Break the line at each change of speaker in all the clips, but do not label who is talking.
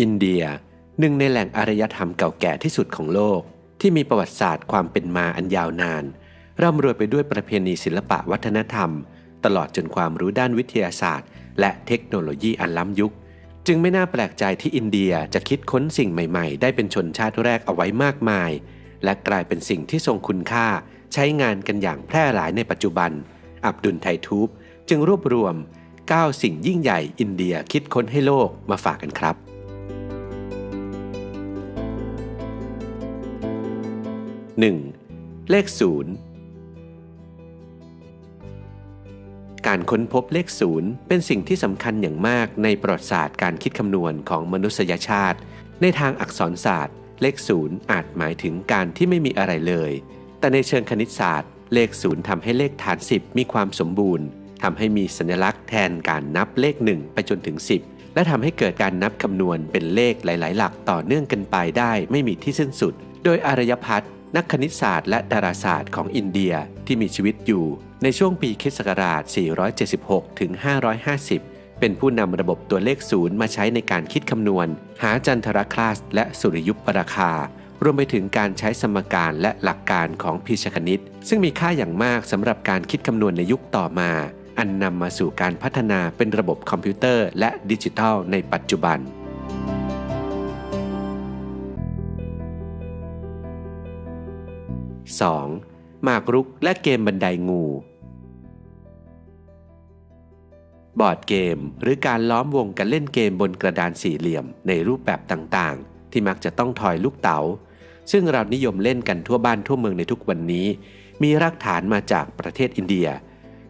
อินเดีย หนึ่งในแหล่งอารยธรรมเก่าแก่ที่สุดของโลก ที่มีประวัติศาสตร์ความเป็นมาอันยาวนาน ร่ำรวยไปด้วยประเพณีศิลปะวัฒนธรรม ตลอดจนความรู้ด้านวิทยาศาสตร์ และเทคโนโลยีอันล้ำยุค จึงไม่น่าแปลกใจที่อินเดียจะคิดค้นสิ่งใหม่ๆ ได้เป็นชนชาติแรกเอาไว้มากมาย และกลายเป็นสิ่งที่ทรงคุณค่า ใช้งานกันอย่างแพร่หลายในปัจจุบัน อับดุลไททูบจึงรวบรวม9 สิ่งยิ่งใหญ่อินเดียคิดค้นให้โลกมาฝากกันครับ 1. เลขศูนย์การค้นพบเลขศูนย์เป็นสิ่งที่สำคัญอย่างมากในประวัติศาสตร์การคิดคำนวณของมนุษยชาติ ในทางอักษรศาสตร์ เลขศูนย์อาจหมายถึงการที่ไม่มีอะไรเลย แต่ในเชิงคณิตศาสตร์ เลขศูนย์ทำให้เลขฐาน 10 มีความสมบูรณ์ทำให้มีสัญลักษณ์แทนการนับเลข 1 ไปจนถึง 10 และทำให้เกิดการนับคำนวณเป็นเลขหลาย ๆ หลักต่อเนื่องกันไปได้ไม่มีที่สิ้นสุด โดยอารยพัฒน์ นักคณิตศาสตร์และดาราศาสตร์ของอินเดียที่มีชีวิตอยู่ในช่วงปีคิศกราช476ถึง550 เป็นผู้นำระบบตัวเลขศูนย์มาใช้ในการคิดคำนวณ หาจันทรคลาสและสุริยุปราคารวมไปถึงการใช้สมการและหลักการของพิชคณิต ซึ่งมีค่าอย่างมากสำหรับการคิดคำนวณในยุคต่อมา อันนำมาสู่การพัฒนาเป็นระบบคอมพิวเตอร์และดิจิทัลในปัจจุบัน 2. หมากรุกและเกมบันไดงู บอร์ดเกมหรือการล้อมวงกันเล่นเกมบนกระดานสี่เหลี่ยมในรูปแบบต่างๆ ที่มักจะต้องทอยลูกเต๋า ซึ่งเรานิยมเล่นกันทั่วบ้านทั่วเมืองในทุกวันนี้ มีรากฐานมาจากประเทศอินเดีย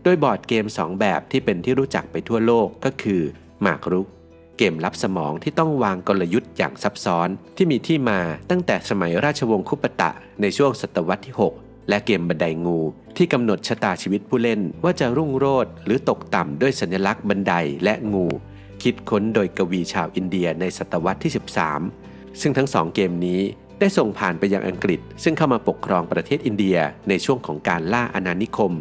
โดยบอร์ดเกมสองแบบที่เป็นที่รู้จักไปทั่วโลกก็คือ หมากรุก เกมลับสมองที่ต้องวางกลยุทธ์อย่างซับซ้อน ที่มีที่มาตั้งแต่สมัยราชวงศ์คุปตะ ในช่วงศตวรรษที่ 6 และเกมบันไดงู ที่กำหนดชะตาชีวิตผู้เล่นว่าจะรุ่งโรจน์หรือตกต่ำด้วยสัญลักษณ์บันไดและงู คิดค้นโดยกวีชาวอินเดียในศตวรรษที่ 13 ซึ่งทั้งสองเกมนี้ได้ส่งผ่านไปยังอังกฤษ ซึ่งเข้ามาปกครองประเทศอินเดียในช่วงของการล่าอาณานิคม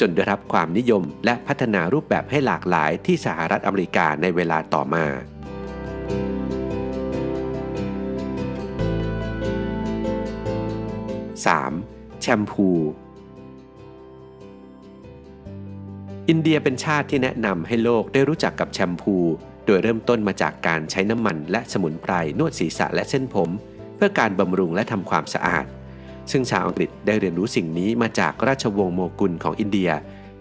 จนได้รับความนิยมและพัฒนารูปแบบให้หลากหลายที่สหรัฐอเมริกาในเวลาต่อมา 3. แชมพูอินเดียเป็นชาติที่แนะนำให้โลกได้รู้จักกับแชมพู โดยเริ่มต้นมาจากการใช้น้ำมันและสมุนไพรนวดศีรษะและเส้นผม เพื่อการบำรุงและทำความสะอาด ซึ่งชาวอังกฤษได้เรียนรู้สิ่งนี้มาจากราชวงศ์โมกุลของอินเดีย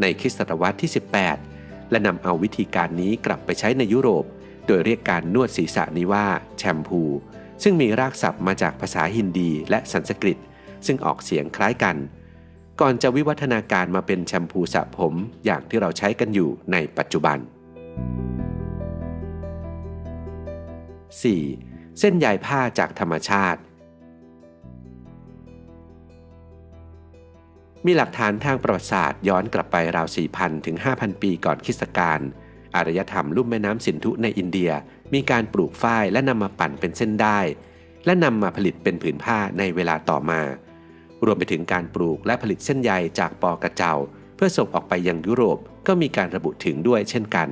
ในคริสตศตวรรษที่ 18 และนำเอาวิธีการนี้กลับไปใช้ในยุโรป โดยเรียกการนวดศีรษะนี้ว่าแชมพู ซึ่งมีรากศัพท์มาจากภาษาฮินดีและสันสกฤต ซึ่งออกเสียงคล้ายกัน ก่อนจะวิวัฒนาการมาเป็นแชมพูสระผมอย่างที่เราใช้กันอยู่ในปัจจุบัน 4. เส้นใยผ้าจากธรรมชาติ มีหลักฐานทางประวัติศาสตร์ย้อนกลับไปราว 4,000 ถึง 5,000 ปีก่อนคริสตกาลอารยธรรมลุ่มแม่น้ำสินธุในอินเดีย มีการปลูกฝ้ายและนำมาปั่นเป็นเส้นได้ และนำมาผลิตเป็นผืนผ้าในเวลาต่อมา รวมไปถึงการปลูกและผลิตเส้นใยจากปอกระเจ้าเพื่อส่งออกไปยังยุโรปก็มีการระบุถึงด้วยเช่นกัน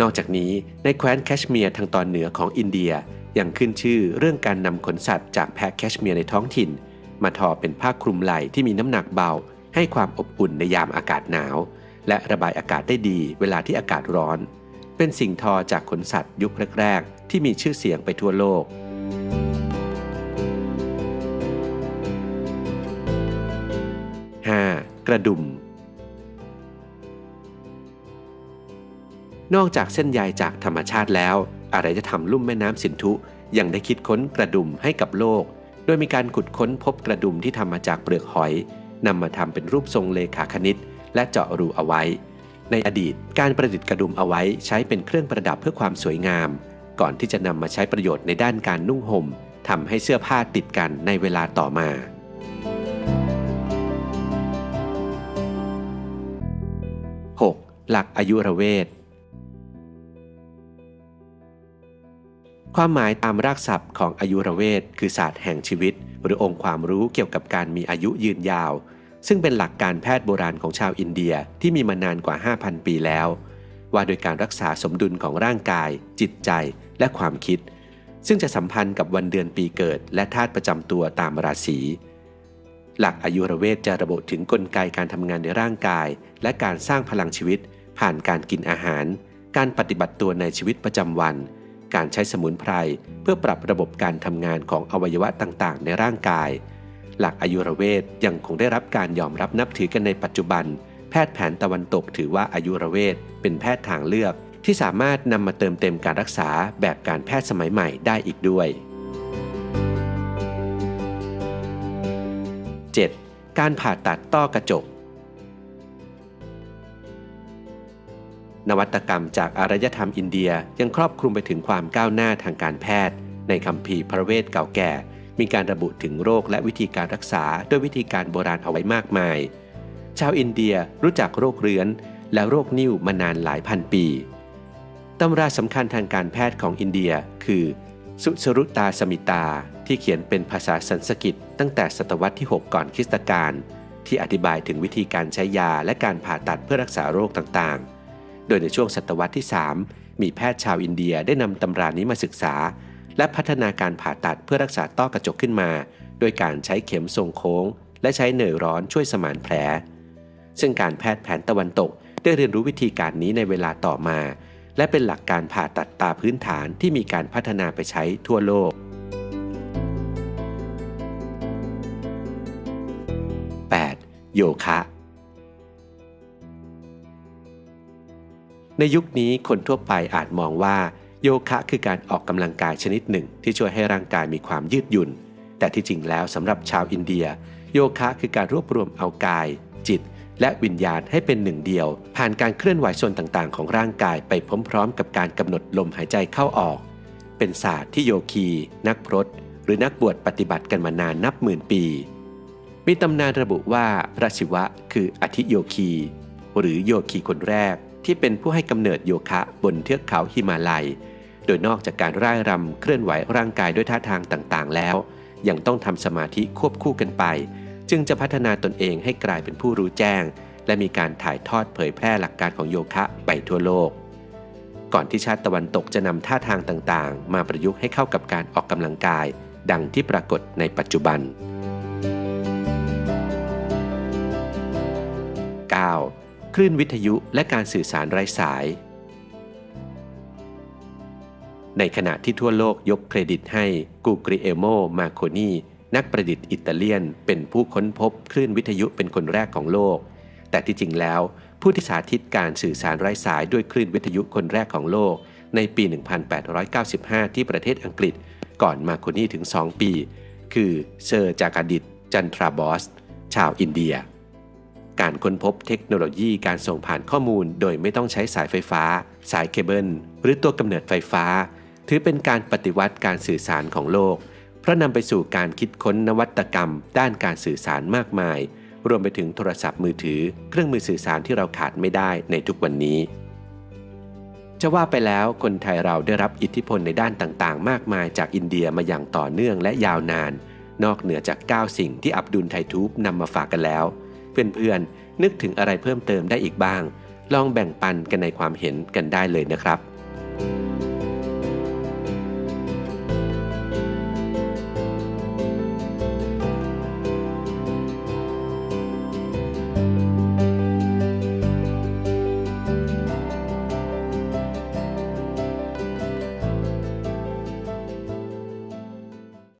นอกจากนี้ในแคว้นแคชเมียร์ทางตอนเหนือของอินเดียยังขึ้นชื่อเรื่องการนำขนสัตว์จากแพะแคชเมียร์ในท้องถิ่น มาทอเป็นผ้าคลุมไหล่ที่มีน้ำหนักเบา ให้ความอบอุ่นในยามอากาศหนาว และระบายอากาศได้ดีเวลาที่อากาศร้อน เป็นสิ่งทอจากขนสัตว์ยุคแรกๆ ที่มีชื่อเสียงไปทั่วโลกกระดุม นอกจากเส้นใยจากธรรมชาติแล้วอะไรจะทำลุ่มแม่น้ำสินธุยังได้คิดค้นกระดุมให้กับโลก โดยมีการขุดค้นพบกระดุมที่ทำมาจากเปลือกหอยนำมาทำเป็นรูปทรงเลขาคณิต และเจาะรูเอาไว้ ในอดีตการประดิษฐ์กระดุมเอาไว้ใช้เป็นเครื่องประดับเพื่อความสวยงาม ก่อนที่จะนำมาใช้ประโยชน์ในด้านการนุ่งห่มทำให้เสื้อผ้าติดกันในเวลาต่อมา 6. หลักอายุรเวท ความหมายตามรากศัพท์ของอายุรเวทคือศาสตร์แห่งชีวิต หรือองค์ความรู้เกี่ยวกับการมีอายุยืนยาว ซึ่งเป็นหลักการแพทย์โบราณของชาวอินเดียที่มีมานานกว่า 5,000 ปีแล้ว ว่าโดยการรักษาสมดุลของร่างกาย จิตใจและความคิด ซึ่งจะสัมพันธ์กับวันเดือนปีเกิด และธาตุประจำตัวตามราศีหลักอายุรเวทจะระบุถึงกลไกการทำงานในร่างกาย และการสร้างพลังชีวิต ผ่านการกินอาหาร การปฏิบัติตัวในชีวิตประจำวัน การใช้สมุนไพรเพื่อปรับระบบการทำงานของอวัยวะต่างๆ ในร่างกาย หลักอายุรเวทยังคงได้รับการยอมรับนับถือกันในปัจจุบัน แพทย์แผนตะวันตกถือว่าอายุรเวทเป็นแพทย์ทางเลือก ที่สามารถนำมาเติมเต็มการรักษาแบบการแพทย์สมัยใหม่ได้อีกด้วย 7. การผ่าตัดต้อกระจก นวัตกรรมจากอารยธรรมอินเดียยังครอบคลุมไปถึงความก้าวหน้าทางการแพทย์ ในคำพีพระเวทเก่าแก่ มีการระบุถึงโรคและวิธีการรักษาด้วยวิธีการโบราณเอาไว้มากมาย ชาวอินเดียรู้จักโรคเรื้อน และโรคนิ่วมานานหลายพันปีตำราสำคัญทางการแพทย์ของอินเดียคือ สุสรุตาสมิตา ที่เขียนเป็นภาษาสันสกฤตตั้งแต่ศตวรรษที่ 6 ก่อนคริสตกาลที่อธิบายถึงวิธีการใช้ยาและการผ่าตัดเพื่อรักษาโรคต่างๆ โดยในช่วงศตวรรษที่ 3 มีแพทย์ชาวอินเดียได้นำตำรานี้มาศึกษา และพัฒนาการผ่าตัดเพื่อรักษาต้อกระจกขึ้นมา โดยการใช้เข็มทรงโค้ง และใช้เนยร้อนช่วยสมานแผล ซึ่งการแพทย์แผนตะวันตกได้เรียนรู้วิธีการนี้ในเวลาต่อมา และเป็นหลักการผ่าตัดตาพื้นฐานที่มีการพัฒนาไปใช้ทั่วโลก 8. โยคะ ในยุคนี้คนทั่วไปอาจมองว่า โยคะคือการออกกำลังกายชนิดหนึ่ง ที่ช่วยให้ร่างกายมีความยืดหยุ่น แต่ที่จริงแล้วสำหรับชาวอินเดีย โยคะคือการรวบรวมเอากาย จิต และวิญญาณให้เป็นหนึ่งเดียว ผ่านการเคลื่อนไหวส่วนต่างๆ ของร่างกายไปพร้อมๆ กับการกำหนดลมหายใจเข้าออก เป็นศาสตร์ที่โยคี นักพรตหรือนักบวชปฏิบัติกันมานานนับหมื่นปี มีตำนานระบุว่าพระศิวะคืออธิโยคี หรือโยคีคนแรก ที่เป็นผู้ให้กำเนิดโยคะบนเทือกเขาหิมาลัย โดยนอกจากการร่ายรำเคลื่อนไหวร่างกายด้วยท่าทางต่างๆ แล้ว ยังต้องทำสมาธิควบคู่กันไป จึงจะพัฒนาตนเองให้กลายเป็นผู้รู้แจ้ง และมีการถ่ายทอดเผยแพร่หลักการของโยคะไปทั่วโลก ก่อนที่ชาติตะวันตกจะนำท่าทางต่างๆ มาประยุกต์ให้เข้ากับการออกกำลังกาย ดังที่ปรากฏในปัจจุบัน คลื่นวิทยุและการสื่อสารไร้สาย ในขณะที่ทั่วโลกยกเครดิตให้กูกริเอโม มาโคนีนักประดิษฐ์อิตาเลียน เป็นผู้ค้นพบคลื่นวิทยุเป็นคนแรกของโลก แต่ที่จริงแล้ว ผู้ที่สาธิตการสื่อสารไร้สายด้วยคลื่นวิทยุคนแรกของโลก ในปี 1895 ที่ประเทศอังกฤษ ก่อนมาโคนีถึง 2 ปี คือเซอร์จากาดิตจันทราบอส ชาวอินเดีย การค้นพบเทคโนโลยีการส่งผ่านข้อมูล โดยไม่ต้องใช้สายไฟฟ้า สายเคเบิล หรือตัวกำเนิดไฟฟ้า ถือเป็นการปฏิวัติการสื่อสารของโลก เพราะนำไปสู่การคิดค้นนวัตกรรม ด้านการสื่อสารมากมาย รวมไปถึงโทรศัพท์มือถือ เครื่องมือสื่อสารที่เราขาดไม่ได้ในทุกวันนี้ จะว่าไปแล้วคนไทยเราได้รับอิทธิพลในด้านต่างๆ มากมายจากอินเดียมาอย่างต่อเนื่องและยาวนาน นอกเหนือจาก 9 สิ่งที่อับดุลไททูบนำมาฝากกันแล้ว เพื่อนๆ นึกถึงอะไรเพิ่มเติมได้อีกบ้าง ลองแบ่งปันกันในความเห็นกันได้เลยนะครับ